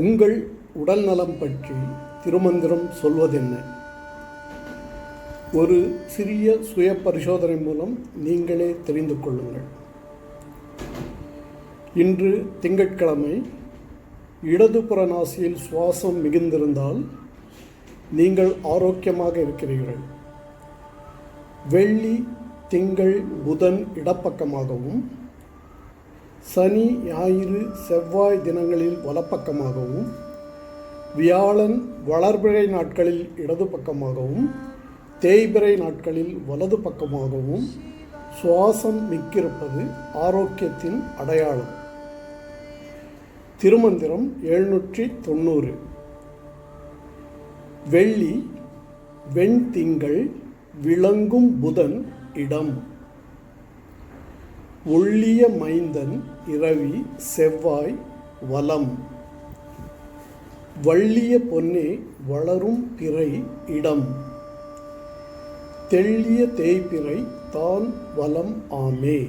உங்கள் உடல்நலம் பற்றி திருமந்திரம் சொல்வதென்ன? ஒரு சிறிய சுய பரிசோதனை மூலம் நீங்களே தெரிந்து கொள்ளுங்கள். இன்று திங்கட்கிழமை இடதுபுற நாசியில் சுவாசம் மிகுந்திருந்தால் நீங்கள் ஆரோக்கியமாக இருக்கிறீர்கள். வெள்ளி திங்கள் புதன் இடப்பக்கமாகவும் சனி ஞாயிறு செவ்வாய் தினங்களில் வலப்பக்கமாகவும் வியாழன் வளர்பிறை நாட்களில் இடது பக்கமாகவும் தேய்பிறை நாட்களில் வலது பக்கமாகவும் சுவாசம் மிக்கிருப்பது ஆரோக்கியத்தின் அடையாளம். திருமந்திரம் எழுநூற்றி தொண்ணூறு. வெள்ளி வெண்திங்கள் விளங்கும் புதன் இடம். ஒள்ளிய மைந்தன் இரவி செவ்வாய் வலம். வள்ளிய பொன்னே வளரும் பிறை இடம். தெள்ளிய தேய்பிறை தான் வலம் ஆமே.